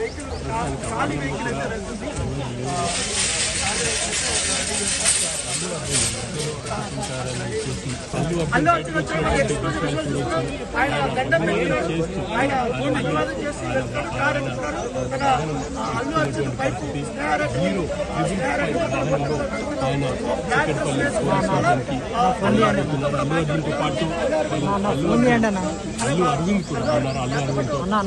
Vehicle ఖాళీ vehicle అయితే వెళ్తుంది. అల్లు ఆయన ఆ, అరవింద్ కూడా ఉన్నారు అల్లు అరవింద్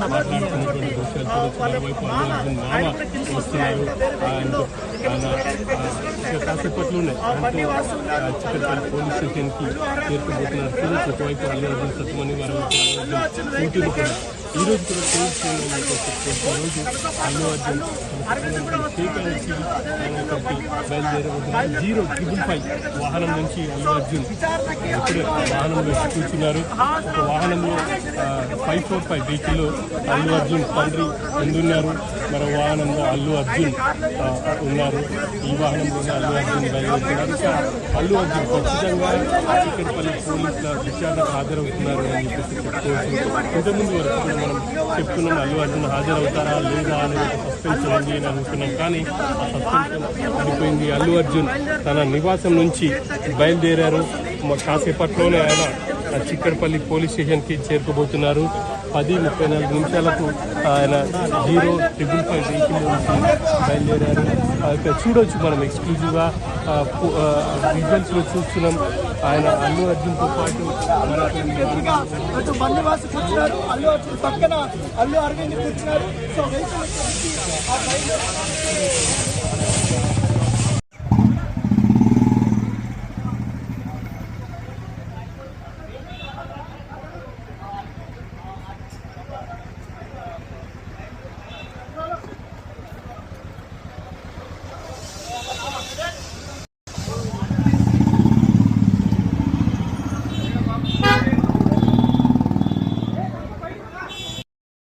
మాట్లాడుతున్నటువంటి దృశ్యాలు చూడొచ్చు అల్లు మామ వస్తున్నారు ఆయన ఆ, కాసేపట్లోనే ఆయనతో ఆ, చిక్కడపల్లి పోలీస్ స్టేషన్కి చేరుకోబోతున్నారు చూడొచ్చు ఒకవైపు అల్లు అర్జున్ సత్యమని మరోవైపు అల్లు ఈరోజు కూడా ఈ రోజు. ఈరోజు Allu Arjun Srikanth zero triple five వాహనం నుంచి అల్లు అర్జున్ ఇప్పుడే వాహనంలో కూర్చున్నారు. ఒక వాహనంలో ఫైవ్ ఫోర్ ఫైవ్ వెహికల్లో అల్లు అర్జున్ తండ్రి ముందున్నారు. మరో వాహనంలో అల్లు అర్జున్ ఉన్నారు. ఈ వాహనంలో అల్లు అర్జున్ బయలుదేరుతున్నారు. అల్లు అర్జున్ ఖచ్చితంగా చిక్కడపల్లి పోలీసుల విచారణకు హాజరవుతున్నారు అని చెప్పేసి చెప్పుకోవచ్చు. ఇంతకుముందు వరకు కూడా మనం చెప్తున్నాం అల్లు అర్జున్ హాజరవుతారా లేదా అనేది సస్పెన్స్ ఉంది అని అనుకున్నాం. కానీ ఆ సస్పెన్స్ పడిపోయింది అల్లు అర్జున్. తన నివాసం నుంచి బయలుదేరారు. కాసేపట్లోనే ఆయన చిక్కడపల్లి పోలీస్ స్టేషన్కి చేరుకోబోతున్నారు. పది ముప్పై నాలుగు నిమిషాలకు ఆయన జీరో ట్రిపుల్ ఫైవ్ వెహికల్ నుంచి బయలుదేరారు. ఆ, ఇక్కడ చూడొచ్చు మనం ఎక్స్క్లూజివ్గా. విజువల్స్లో చూస్తున్నాం. ఆయన అల్లు అర్జున్తో పాటు అటు బండివాసు కూర్చున్నారు అల్లు అర్జున్ పక్కన అల్లు అరవింద్ కూర్చున్నారు. So vehicle